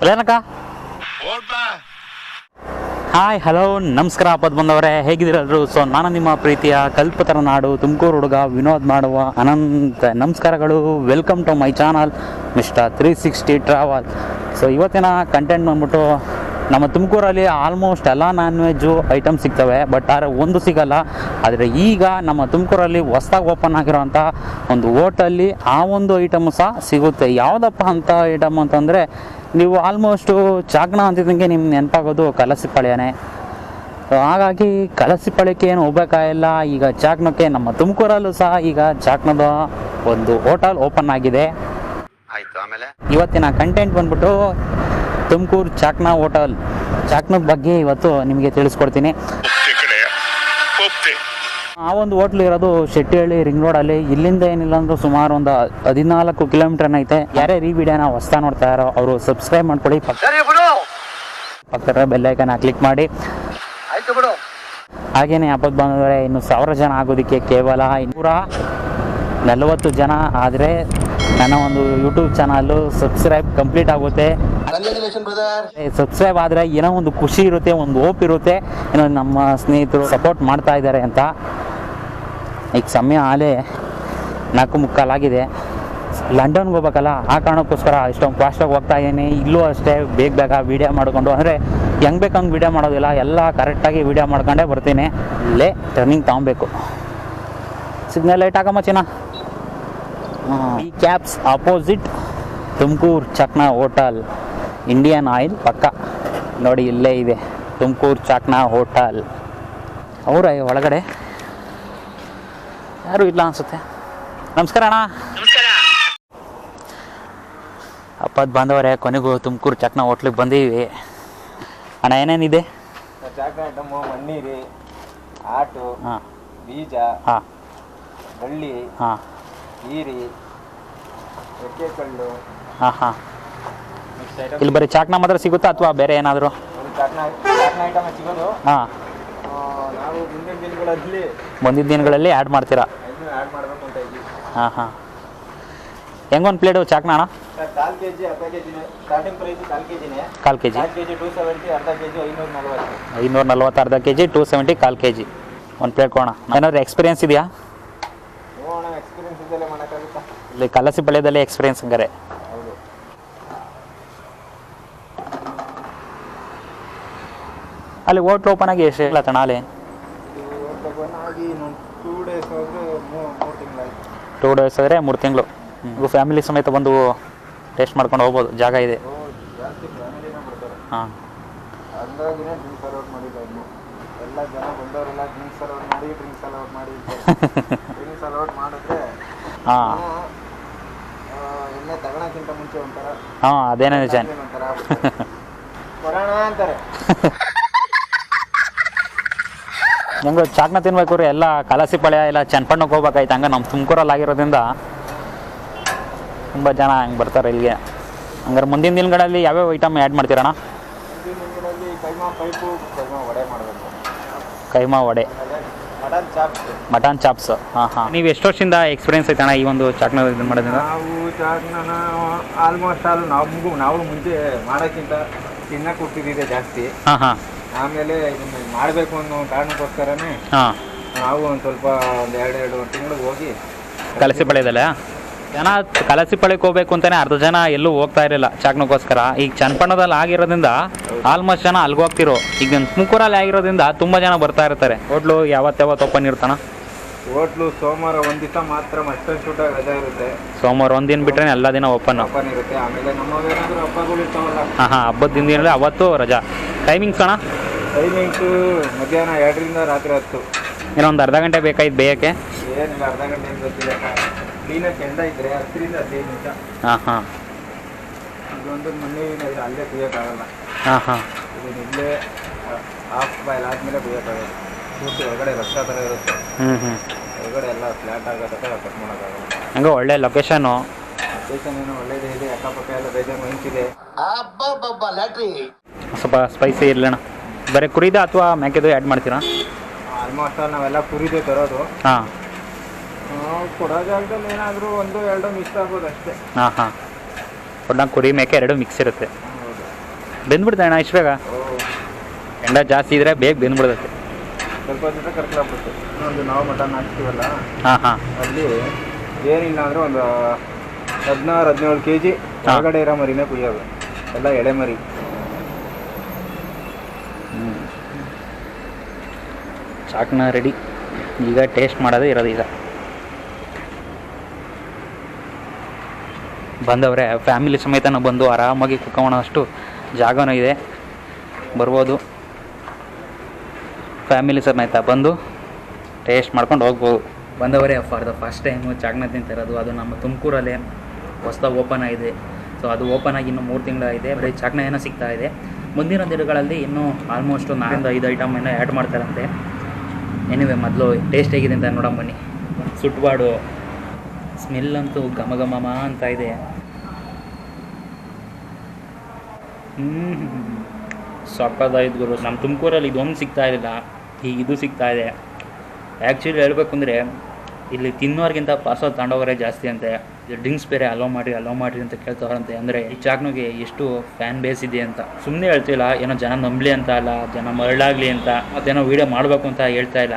ಅದೇನಕ್ಕ hi hello ನಮಸ್ಕಾರ ಪದ್ ಬಂದವರೇ. ಹೇಗಿದ್ದೀರಲ್ರು so ನಾನು ನಿಮ್ಮ ಪ್ರೀತಿಯ ಕಲ್ಪತರ ನಾಡು ತುಮಕೂರು ಹುಡುಗ ವಿನೋದ್ ಮಾಡುವ ಅನಂತ ನಮಸ್ಕಾರಗಳು. Welcome to my channel mister three sixty travel so ಇವತ್ತಿನ ಕಂಟೆಂಟ್ ಬಂದ್ಬಿಟ್ಟು ನಮ್ಮ ತುಮಕೂರಲ್ಲಿ ಆಲ್ಮೋಸ್ಟ್ ಎಲ್ಲ ನಾನ್ ವೆಜ್ಜು ಐಟಮ್ ಸಿಗ್ತವೆ ಬಟ್ ಆದರೆ ಒಂದು ಸಿಗಲ್ಲ. ಆದರೆ ಈಗ ನಮ್ಮ ತುಮಕೂರಲ್ಲಿ ಹೊಸ್ದಾಗಿ ಓಪನ್ ಆಗಿರೋಂಥ ಒಂದು ಹೋಟಲ್ಲಿ ಆ ಒಂದು ಐಟಮ್ ಸಹ ಸಿಗುತ್ತೆ. ಯಾವುದಪ್ಪ ಅಂತ ಐಟಮ್ ಅಂತಂದರೆ ನೀವು ಆಲ್ಮೋಸ್ಟು ಚಾಕ್ನ ಅಂತಿದ್ದಂಗೆ ನಿಮ್ಗೆ ನೆನಪಾಗೋದು ಕಲಸಿಪಾಳ್ಯನೇ ಹಾಗಾಗಿ ಕಲಸಿಪಾಳ್ಯಕ್ಕೆ ಏನು ಹೋಗ್ಬೇಕಾಗಿಲ್ಲ. ಈಗ ಚಾಕ್ನಕ್ಕೆ ನಮ್ಮ ತುಮಕೂರಲ್ಲೂ ಸಹ ಈಗ ಚಾಕ್ನದ ಒಂದು ಹೋಟೆಲ್ ಓಪನ್ ಆಗಿದೆ. ಆಯಿತು ಆಮೇಲೆ? ಇವತ್ತಿನ ಕಂಟೆಂಟ್ ಬಂದ್ಬಿಟ್ಟು ತುಮಕೂರು ಚಾಕ್ನಾ ಹೋಟೆಲ್. ಚಾಕ್ನದ ಬಗ್ಗೆ ಇವತ್ತು ನಿಮಗೆ ತಿಳಿಸ್ಕೊಡ್ತೀನಿ. ಆ ಒಂದು ಹೋಟ್ಲು ಇರೋದು ಶೆಟ್ಟಿಹಳ್ಳಿ ರಿಂಗ್ ರೋಡಲ್ಲಿ ಇಲ್ಲಿಂದ ಏನಿಲ್ಲ ಅಂದ್ರೂ ಸುಮಾರು ಒಂದು ಹದಿನಾಲ್ಕು ಕಿಲೋಮೀಟರ್ ಐತೆ ಯಾರೇ ಈ ವಿಡಿಯೋನ ಹೊಸ್ತಾ ನೋಡ್ತಾ ಇರೋ ಅವರು ಸಬ್ಸ್ಕ್ರೈಬ್ ಮಾಡ್ಕೊಳ್ಳಿ ಪಕ್ಕ ಸರಿ ಬಿಡು. ಪಕ್ಕದ ಬೆಲ್ಲೈಕನ್ನ ಕ್ಲಿಕ್ ಮಾಡಿ. ಆಯ್ತು ಬಿಡು. ಹಾಗೇನೆ ಹಬ್ಬದ ಬಂದರೆ ಇನ್ನು ಸಾವಿರ ಜನ ಆಗೋದಕ್ಕೆ ಕೇವಲ ಇನ್ನೂರ ನಲವತ್ತು ಜನ ಆದರೆ ನನ್ನ ಒಂದು ಯೂಟ್ಯೂಬ್ ಚಾನಲ್ಲು ಸಬ್ಸ್ಕ್ರೈಬ್ ಕಂಪ್ಲೀಟ್ ಆಗುತ್ತೆ. ಸಬ್ಸ್ಕ್ರೈಬ್ ಆದರೆ ಏನೋ ಒಂದು ಖುಷಿ ಇರುತ್ತೆ ಒಂದು ಹೋಪ್ ಇರುತ್ತೆ ಏನೋ ನಮ್ಮ ಸ್ನೇಹಿತರು ಸಪೋರ್ಟ್ ಮಾಡ್ತಾ ಇದ್ದಾರೆ ಅಂತ. ಈಗ ಸಮಯ ಆಲೇ ನಾಲ್ಕು ಮುಕ್ಕಾಲಾಗಿದೆ ಲಂಡನ್ಗೆ ಹೋಗ್ಬೇಕಲ್ಲ ಆ ಕಾರಣಕ್ಕೋಸ್ಕರ ಇಷ್ಟೊಂದು ಫಾಸ್ಟಾಗಿ ಹೋಗ್ತಾ ಇದ್ದೀನಿ. ಇಲ್ಲೂ ಅಷ್ಟೇ ಬೇಗ ಬೇಗ ವೀಡಿಯೋ ಮಾಡಿಕೊಂಡು ಅಂದರೆ ಹೆಂಗೆ ಬೇಕು ಹಂಗೆ ವೀಡಿಯೋ ಮಾಡೋದಿಲ್ಲ ಎಲ್ಲ ಕರೆಕ್ಟಾಗಿ ವೀಡಿಯೋ ಮಾಡ್ಕೊಂಡೇ ಬರ್ತೀನಿ. ಇಲ್ಲೇ ಟರ್ನಿಂಗ್ ತೊಗೊಬೇಕು. ಸಿಗ್ನಲ್ ಲೈಟ್ ಹಾಕಮ್ಮ ಚಿನ್ನ. ಈ cabs opposite Tumkur Chakna hotel. Indian oil ಪಕ್ಕ. ನೋಡಿ ಇಲ್ಲೇ ಇದೆ. ತುಮಕೂರು ಚಕ್ನಾ ಹೋಟಲ್. ಅವರ ಒಳಗಡೆ. ಯಾರು ಇಲ್ಲ ಅನ್ಸುತ್ತೆ? ನಮಸ್ಕಾರ ಅಣ್ಣ. ಅಪ್ಪದ ಬಂದವರೇ ಕೊನೆಗೂ ತುಮಕೂರು ಚಕ್ನಾ ಹೋಟ್ಲಿಗೆ ಬಂದೀವಿ. ಅಣ್ಣ ಏನೇನಿದೆ? ಆಟೋ ಬೀಜ ಹಾಂ. ಬಳ್ಳಿ ಹಾಂ. ಈರಿ ಹಾಂ ಹಾಂ. ಇಲ್ಲಿ ಬರೀ ಚಾಕ್ನ ಮಾತ್ರ ಸಿಗುತ್ತಾ ಅಥವಾ ಬೇರೆ ಏನಾದರೂ? ಹಾಂ. ಮುಂದಿನ ದಿನಗಳಲ್ಲಿ ಆ್ಯಡ್ ಮಾಡ್ತೀರಾ? ಹಾಂ ಹಾಂ. ಹೆಂಗೊಂದು ಪ್ಲೇಟು ಚಾಕ್ನ ಅಣ್ಣ? ಕಾಲು ಕೆ ಜಿ ಅರ್ಧ ಕೆ ಜಿನೇ ಸ್ಟಾರ್ಟಿಂಗ್ ಪ್ರೈಸ್ ಕಾಲು ಕೆ ಜಿನೇ ಕಾಲು K G K G two seventy ಅರ್ಧ ಕೆ ಜಿ ಐನೂರ ನಲ್ವತ್ತು. ಐನೂರ ನಲ್ವತ್ತು ಅರ್ಧ ಕೆ ಜಿ ಟೂ ಸೆವೆಂಟಿ ಕಾಲು ಕೆ ಜಿ ಒಂದು ಪ್ಲೇಟ್ ಕೊಡೋಣ. ಏನಾದ್ರು ಎಕ್ಸ್ಪೀರಿಯನ್ಸ್ ಇದೆಯಾ ನೋಡೋಣ ಎಕ್ಸ್ಪೀರಿಯನ್ಸ್ ಇದ್ದಲ್ಲೇ ಮಾಡೋಕ್ಕಾಗುತ್ತಾ ಇಲ್ಲಿ ಕಲಸಿ ಬಳ್ಯದಲ್ಲೇ ಎಕ್ಸ್ಪೀರಿಯನ್ಸ್ ಹಂಗಾರೆ. ಅಲ್ಲಿ ಓಟ್ ಓಪನ್ ಆಗಿ ಎಷ್ಟು ಇಲ್ಲ ತಣ ಅಲ್ಲಿ? ಇದು ಓಪನ್ ಆಗಿ ಇನ್ನೊಂದು ಟೂ ಡೇಸ್ ಆದರೆ ಮೂರು ತಿಂಗಳು. ನೀವು ಫ್ಯಾಮಿಲಿ ಸಮೇತ ಬಂದು ಟೇಸ್ಟ್ ಮಾಡ್ಕೊಂಡು ಹೋಗ್ಬೋದು ಜಾಗ ಇದೆ. ಹಾಂ. ತಗೊಳಕ್ಕಿಂತ ಮುಂಚೆ ಒಂಥರ. ಹಾಂ ಅದೇನೇ ನಿಜ. ಒಂಥರ ಕೊಡೋಣ ಅಂತಾರೆ. ಹೆಂಗೋ ಚಾಕ್ನ ತಿನ್ಬೇಕು ರೀ ಎಲ್ಲ ಕಲಸಿ ಪಳೆಯ ಇಲ್ಲ ಚನ್ಪಣ್ಣಕ್ಕೆ ಹೋಗ್ಬೇಕಾಯ್ತು. ಹಂಗೆ ನಮ್ಮ ತುಮಕೂರಲ್ಲಿ ಆಗಿರೋದ್ರಿಂದ ತುಂಬ ಜನ ಹಂಗೆ ಬರ್ತಾರೆ ಇಲ್ಲಿಗೆ. ಹಂಗಾರೆ ಮುಂದಿನ ದಿನಗಳಲ್ಲಿ ಯಾವ್ಯಾವ item add ಮಾಡ್ತೀರಣ್ಣ? Keema vada mutton chops. Mutton chops. ಹಾಂ ಹಾಂ. ನೀವು ಎಷ್ಟು ವರ್ಷದಿಂದ ಎಕ್ಸ್ಪೀರಿಯನ್ಸ್ ಐತಣ್ಣ ಈ ಒಂದು ಚಾಕ್ನ ಇದು ಮಾಡೋದ್ರಿಂದ? ನಾವು ಚಾಟ್ನ ಆಲ್ಮೋಸ್ಟ್ ಆಲ್ ನಮಗೂ ನಾವು ಮುಂಚೆ ಮಾಡೋಕ್ಕಿಂತ ತಿನ್ನಕ್ಕೆ ಕೊಟ್ಟಿದ್ದಿದೆ ಜಾಸ್ತಿ. ಹಾಂ ಹಾಂ. ಆಮೇಲೆ ಇದನ್ನ ಮಾಡಬೇಕು ಅನ್ನೋ ಕಾರಣಕ್ಕೋಸ್ಕರನೇ ಹಾಂ. ನಾವು ಒಂದು ಸ್ವಲ್ಪ ಒಂದು ಎರಡು ಎರಡು ತಿಂಗಳು ಹೋಗಿ ಕಲಸಿ ಪಳ್ಯದಲ್ಲ ಜನ ಕಲಸಿ ಪಳ್ಯಕ್ಕೆ ಹೋಗ್ಬೇಕು ಅಂತಾನೆ ಅರ್ಧ ಜನ ಎಲ್ಲೂ ಹೋಗ್ತಾ ಇರಲಿಲ್ಲ. ಚಾಕ್ನಕ್ಕೋಸ್ಕರ ಈಗ ಚನ್ನಪಣ್ಣದಲ್ಲಿ ಆಗಿರೋದ್ರಿಂದ ಆಲ್ಮೋಸ್ಟ್ ಜನ ಅಲ್ಗೆ ಹೋಗ್ತಿರೋ. ಈಗ ತುಮಕೂರಲ್ಲಿ ಆಗಿರೋದ್ರಿಂದ ತುಂಬ ಜನ ಬರ್ತಾ ಇರ್ತಾರೆ. ಹೋಟ್ಲು ಯಾವತ್ತಾವತ್ತು ಯಾವತ್ತು ಓಪನ್ ಇರ್ತಾನ ಹೋಟ್ಲು ಸೋಮವಾರ ಒಂದ್ ದಿವಸ ಮಾತ್ರ ಮಸ್ಟನ್ ಶೂಟ್ ರಜಾ ಇರುತ್ತೆ. ಸೋಮವಾರ ಒಂದಿನ ಬಿಟ್ರೆ ಎಲ್ಲ ದಿನ ಓಪನ್ ಓಪನ್ ಇರುತ್ತೆ. ಆಮೇಲೆ ನಮ್ಮವೇನಾದ್ರೂ ಹಬ್ಬಗಳು ಇರ್ತಾವಲ್ಲ. ಹಾಂ ಹಾಂ ಹಬ್ಬದ ದಿನದಲ್ಲಿ ಅವತ್ತು ರಜಾ. ಟೈಮಿಂಗ್ಸ್ ಅಣ್ಣ? ಟೈಮಿಂಗ್ಸು ಮಧ್ಯಾಹ್ನ ಎರಡರಿಂದ ರಾತ್ರಿ ಹತ್ತು. ಇನ್ನೊಂದು ಅರ್ಧ ಗಂಟೆ ಬೇಕಾಯ್ತು ಬೇಯಕ್ಕೆ? ಏನಿಲ್ಲ ಅರ್ಧ ಗಂಟೆ ಏನು ಗೊತ್ತಿಲ್ಲ ಕ್ಲೀನಾಗಿ ಕೆಂಡ ಇದ್ರೆ ಹತ್ತರಿಂದ ಹದಿನೈದು ನಿಮಿಷ. ಹಾಂ ಹಾಂ. ಇದೊಂದು ಮನೆ ಅಲ್ಲೇ ಕುಯ್ಯೋಕ್ಕಾಗಲ್ಲ. ಹಾಂ ಹಾಂ. ಇದನ್ನ ಇಲ್ಲೇ ಹಾಫ್ ಬಾಯ್ಲ್ ಆದಮೇಲೆ ಕುಯ್ಯೋಕ್ಕಾಗಲ್ಲ. ಪೂರ್ತಿ ಒಳಗಡೆ ಥರ ಇರುತ್ತೆ. ಹ್ಞೂ ಹ್ಞೂ ಒಳಗಡೆ ಎಲ್ಲ ಫ್ಲ್ಯಾಟ್ ಆಗೋ ಥರ ಕಟ್ ಮಾಡೋಕ್ಕಾಗಲ್ಲ. ಹಂಗೆ ಒಳ್ಳೆ ಲೊಕೇಶನ್ ಏನೋ ಒಳ್ಳೇದೇ ಇದೆ ಅಕ್ಕಪಕ್ಕ ಎಲ್ಲ ಬೇಜಾರು ಸ್ವಲ್ಪ ಸ್ಪೈಸಿ ಇರಲಣ್ಣ ಬರೀ ಕುರಿದ ಅಥವಾ ಮೇಕೆದು ಆ್ಯಡ್ ಮಾಡ್ತೀರಾ? ಆಲ್ಮೋಸ್ಟ್ ಆಲ್ ನಾವೆಲ್ಲ ಕುರಿದೇ ತರೋದು. ಹಾಂ. ನಾವು ಕೊಡೋ ಜಾಗದಲ್ಲಿ ಏನಾದರೂ ಒಂದು ಎರಡು ಮಿಕ್ಸ್ ಆಗ್ಬೋದು ಅಷ್ಟೇ. ಹಾಂ ಹಾಂ. ಒಟ್ನಾಗ ಕುರಿ ಮೇಕೆ ಎರಡು ಮಿಕ್ಸ್ ಇರುತ್ತೆ. ಹೌದು. ಬೆಂದ್ಬಿಡ್ತಾ ಅಣ್ಣ ಇಷ್ಟು ಬೇಗ? ಎಂಡ ಜಾಸ್ತಿ ಇದ್ರೆ ಬೇಗ ಬೆಂದ್ಬಿಡುತ್ತೆ. ಸ್ವಲ್ಪ ಜೊತೆ ಕರ್ಕಲಾಗ್ಬಿಡುತ್ತೆ. ಇನ್ನೊಂದು ನಾವು ಮಟನ್ ಹಾಕ್ತೀವಲ್ಲ ಹಾಂ ಹಾಂ. ಅಲ್ಲಿ ಏನಿಲ್ಲ ಅಂದರೆ ಒಂದು ಹದಿನಾರು ಹದಿನೇಳು ಕೆ ಜಿ ಆಗಡೆ ಇರೋ ಮರಿನೇ ಕುಯ್ಯೋದು. ಎಲ್ಲ ಎಳೆ ಮರಿ. ಚಾಕ್ನ ರೆಡಿ ಈಗ ಟೇಸ್ಟ್ ಮಾಡೋದೇ ಇರೋದು ಈಗ. ಬಂದವರೆ ಫ್ಯಾಮಿಲಿ ಸಮೇತನ ಬಂದು ಆರಾಮಾಗಿ ಕುತ್ಕೊಳ್ಳೋಷ್ಟು ಜಾಗನೂ ಇದೆ. ಬರ್ಬೋದು. ಫ್ಯಾಮಿಲಿ ಸಮೇತ ಬಂದು ಟೇಸ್ಟ್ ಮಾಡ್ಕೊಂಡು ಹೋಗ್ಬೋದು. ಬಂದವರೇ ಫಾರ್ ದ ಫಸ್ಟ್ ಟೈಮು ಚಾಕ್ನ ತಿಂತಿರೋದು, ಅದು ನಮ್ಮ ತುಮಕೂರಲ್ಲೇ ಹೊಸ್ದಾಗಿ ಓಪನ್ ಆಗಿದೆ. ಸೊ ಅದು ಓಪನ್ ಆಗಿ ಇನ್ನೂ ಮೂರು ತಿಂಗಳಾಗಿದೆ ಬರೀ ಚಾಕ್ನ ಏನೋ ಸಿಗ್ತಾ ಇದೆ. ಮುಂದಿನ ದಿನಗಳಲ್ಲಿ ಇನ್ನೂ ಆಲ್ಮೋಸ್ಟ್ ನಾಲ್ಕು ಐದು ಐಟಮ್ ಏನೋ ಆ್ಯಡ್ ಮಾಡ್ತಾರಂತೆ. ಎನಿವೆ ಮೊದಲು ಟೇಸ್ಟ್ ಹೇಗಿದೆ ಅಂತ ನೋಡೋಣ ಬನ್ನಿ. ಸುಟ್ಬಾಡು. ಸ್ಮೆಲ್ ಅಂತೂ ಘಮ ಘಮ ಅಂತ ಇದೆ. ಹ್ಞೂ ಸಕ್ಕತ್ತಾಯ್ತು ಗುರು ನಮ್ಮ ತುಮಕೂರಲ್ಲಿ ಇದೊಂದು ಸಿಗ್ತಾ ಇರಲಿಲ್ಲ ಈಗ ಇದು ಸಿಗ್ತಾ ಇದೆ. ಆ್ಯಕ್ಚುಲಿ ಹೇಳ್ಬೇಕು ಅಂದರೆ, ಇಲ್ಲಿ ತಿನ್ನೋರ್ಗಿಂತ ಪಾರ್ಸಲ್ ತಗೊಂಡೋಗೋರೇ ಜಾಸ್ತಿ ಅಂತೆ. ಡ್ರಿಂಕ್ಸ್ ಬೇರೆ ಅಲೋ ಮಾಡಿ ಅಲೋ ಮಾಡಿರಿ ಅಂತ ಕೇಳ್ತವ್ರಂತೆ. ಅಂದರೆ ಈ ಚಾಕ್ನೂಗೆ ಎಷ್ಟು ಫ್ಯಾನ್ ಬೇಸ್ ಇದೆ ಅಂತ. ಸುಮ್ಮನೆ ಹೇಳ್ತಿಲ್ಲ, ಏನೋ ಜನ ನಂಬಲಿ ಅಂತ ಅಲ್ಲ, ಜನ ಮರಳಾಗಲಿ ಅಂತ. ಮತ್ತೇನೋ ವೀಡಿಯೋ ಮಾಡಬೇಕು ಅಂತ ಹೇಳ್ತಾ ಇಲ್ಲ.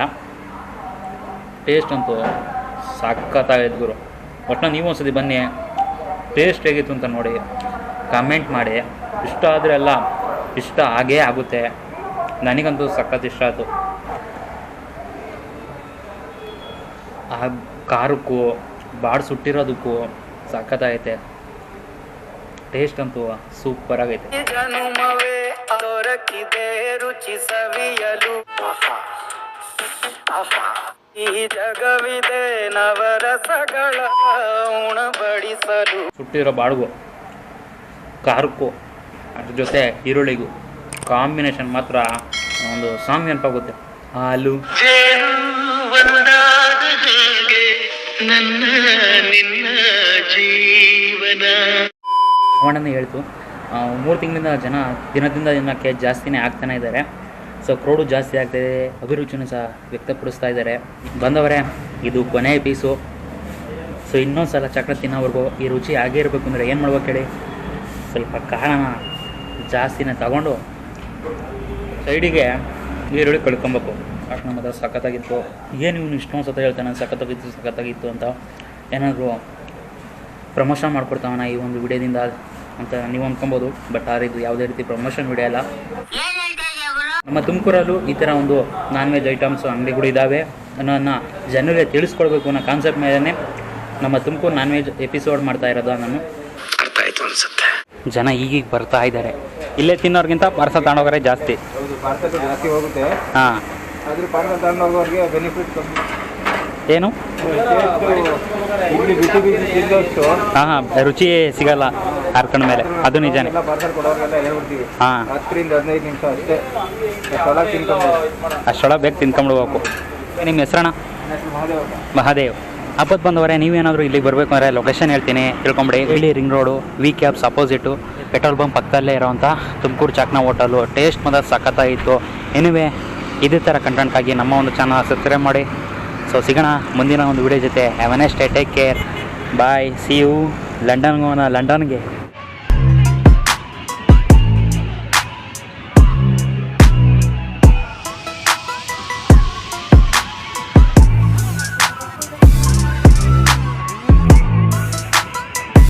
ಟೇಸ್ಟ್ ಅಂತೂ ಸಖತ್ತಾಗೈತೆ ಗುರು. ಒಟ್ಟಿನ ನೀವು ಒಂದ್ಸತಿ ಬನ್ನಿ. ಟೇಸ್ಟ್ ಹೇಗಿತ್ತು ಅಂತ ನೋಡಿ. ಕಮೆಂಟ್ ಮಾಡಿ. ಇಷ್ಟ ಆದರೆ ಎಲ್ಲ ಇಷ್ಟ ಆಗೇ ಆಗುತ್ತೆ. ನನಗಂತೂ ಸಖತ್ ಇಷ್ಟ ಆಯಿತು. ಆ ಖಾರಕ್ಕೂ ಬಾಡ್ ಸುಟ್ಟಿರೋದಕ್ಕೂ ಸಖತ್ತಾಗೈತೆ ಟೇಸ್ಟ್ ಅಂತೂ ಸೂಪರ್ ಆಗೈತೆ. ಈ ಜಗವಿದೆ ನವರಸಗಳ ಉಣಬಡಿಸಲು. ಸುಟ್ಟಿರೋ ಬಾಡ್ಗು ಖಾರಕ್ಕೂ ಅದ್ರ ಜೊತೆ ಈರುಳ್ಳಿಗೂ ಕಾಂಬಿನೇಷನ್ ಮಾತ್ರ ಒಂದು ಸಾಂಗ್ ನೆನಪಾಗುತ್ತೆ ಹಾಲು. ನನ್ನ ನಿನ್ನ ಜೀವನ ಹೇಳ್ತು ಮೂರು ತಿಂಗಳಿಂದ ಜನ ದಿನದಿಂದ ದಿನಕ್ಕೆ ಜಾಸ್ತಿನೇ ಆಗ್ತಾನೆ ಇದ್ದಾರೆ. ಸೊ ಕ್ರೌಡು ಜಾಸ್ತಿ ಆಗ್ತಾಯಿದೆ ಅಭಿರುಚಿನೂ ಸಹ ವ್ಯಕ್ತಪಡಿಸ್ತಾ ಇದ್ದಾರೆ. ಬಂದವರೇ, ಇದು ಕೊನೆಯ ಪೀಸು ಸೊ ಇನ್ನೊಂದು ಸಲ ಚಕ್ರ ತಿನ್ನೋವರೆಗೂ ಈ ರುಚಿ ಆಗೇ ಇರಬೇಕು ಅಂದರೆ ಏನು ಮಾಡ್ಬೇಕು ಹೇಳಿ? ಸ್ವಲ್ಪ ಕಾರಣ ಜಾಸ್ತಿನೇ ತಗೊಂಡು ಸೈಡಿಗೆ ಈರುಳ್ಳಿ ಕಳ್ಕೊಬೇಕು. ಅಷ್ಟು ಮಾತ್ರ ಸಖತ್ತಾಗಿತ್ತು. ಏನು ಇವನು ಇಷ್ಟೊಂದು ಸತ ಹೇಳ್ತಾನೆ, ಸಖತ್ತಾಗಿತ್ತು ಸಖತ್ತಾಗಿತ್ತು ಅಂತ ಏನಾದರೂ ಪ್ರಮೋಷನ್ ಮಾಡ್ಕೊಡ್ತಾವನ ಈ ಒಂದು ವಿಡಿಯೋದಿಂದ ಅಂತ ನೀವು ಅಂದ್ಕೊಬೋದು ಬಟ್ ಆ ಇದು ಯಾವುದೇ ರೀತಿ ಪ್ರಮೋಷನ್ ವಿಡಿಯೋ ಅಲ್ಲ ನಮ್ಮ ತುಮಕೂರಲ್ಲೂ ಈ ಥರ ಒಂದು ನಾನ್ ವೆಜ್ ಐಟಮ್ಸ್ ಅಂಗಡಿಗಳು ಇದ್ದಾವೆ ಅನ್ನೋದನ್ನು ಜನರಿಗೆ ತಿಳಿಸ್ಕೊಡ್ಬೇಕು ಅನ್ನೋ ಕಾನ್ಸೆಪ್ಟ್ ಮೇಲೆ ನಮ್ಮ ತುಮಕೂರು ನಾನ್ ವೆಜ್ ಎಪಿಸೋಡ್ ಮಾಡ್ತಾ ಇರೋದು ನಾನು ಅರ್ಥ ಆಯ್ತು ಅನ್ಸುತ್ತೆ. ಜನ ಈಗೀಗ ಬರ್ತಾ ಇದ್ದಾರೆ ಇಲ್ಲೇ ತಿನ್ನೋರ್ಗಿಂತ ಪಾರ್ಸಲ್ ತಗೊಂಡೋಗ್ರೆ ಜಾಸ್ತಿ. ಹೌದು ಪಾರ್ಸಲ್ ಜಾಸ್ತಿ ಹೋಗುತ್ತೆ. ಹಾಂ. ಪಾರ್ಸಲ್ ಬೆನಿಫಿಟ್ ಏನು? ಟೇಸ್ಟು ಇಲ್ಲಿ ಬಿಸಿ ಬಿಸಿ ತಿಂದಷ್ಟು ಹಾಂ ಹಾಂ ರುಚಿ ಸಿಗಲ್ಲ. ಹರ್ಕೊಂಡ ಮೇಲೆ. ಅದು ನಿಜಾನೇ. ಹಾಂ. ಹತ್ತರಿಂದ ಹದಿನೈದು ನಿಮಿಷ ಅಷ್ಟೇ. ಸಲ ತಿನ್ಕೊಂಡು. ಅಷ್ಟೊಳಗೆ ಬೇಗ ತಿನ್ಕೊಂಡ್ಬಿಡ್ಬೇಕು ನಿಮ್ಮ ಹೆಸ್ರಣ್ಣ? ಮಹಾದೇವ. ಹಬ್ಬದ ಬಂದವರೆ ನೀವೇನಾದರೂ ಇಲ್ಲಿಗೆ ಬರಬೇಕು ಅಂದರೆ ಲೊಕೇಶನ್ ಹೇಳ್ತೀನಿ. ತಿಳ್ಕೊಂಬಿಡಿ. ಇಲ್ಲಿ ring road V cabs opposite petrol bunk ಪಕ್ಕದಲ್ಲೇ ಇರೋವಂಥ ತುಮಕೂರು ಚಾಕ್ನ ಹೋಟಲು ಟೇಸ್ಟ್ ಮಾತ್ರ ಸಖತ್ತಾಗಿತ್ತು. ಎನಿವೆ ಇದೇ ಥರ ಕಂಟೆಂಟ್ಗಾಗಿ ನಮ್ಮ ಒಂದು ಚಾನಲ್ ಸಬ್ಸ್ಕ್ರೈಬ್ ಮಾಡಿ. ಸೊ ಸಿಗೋಣ ಮುಂದಿನ ಒಂದು ವಿಡಿಯೋ ಜೊತೆ. Have a take care bye see you ಲಂಡನ್ಗೆ ಹೋಗೋಣ ಲಂಡನ್ಗೆ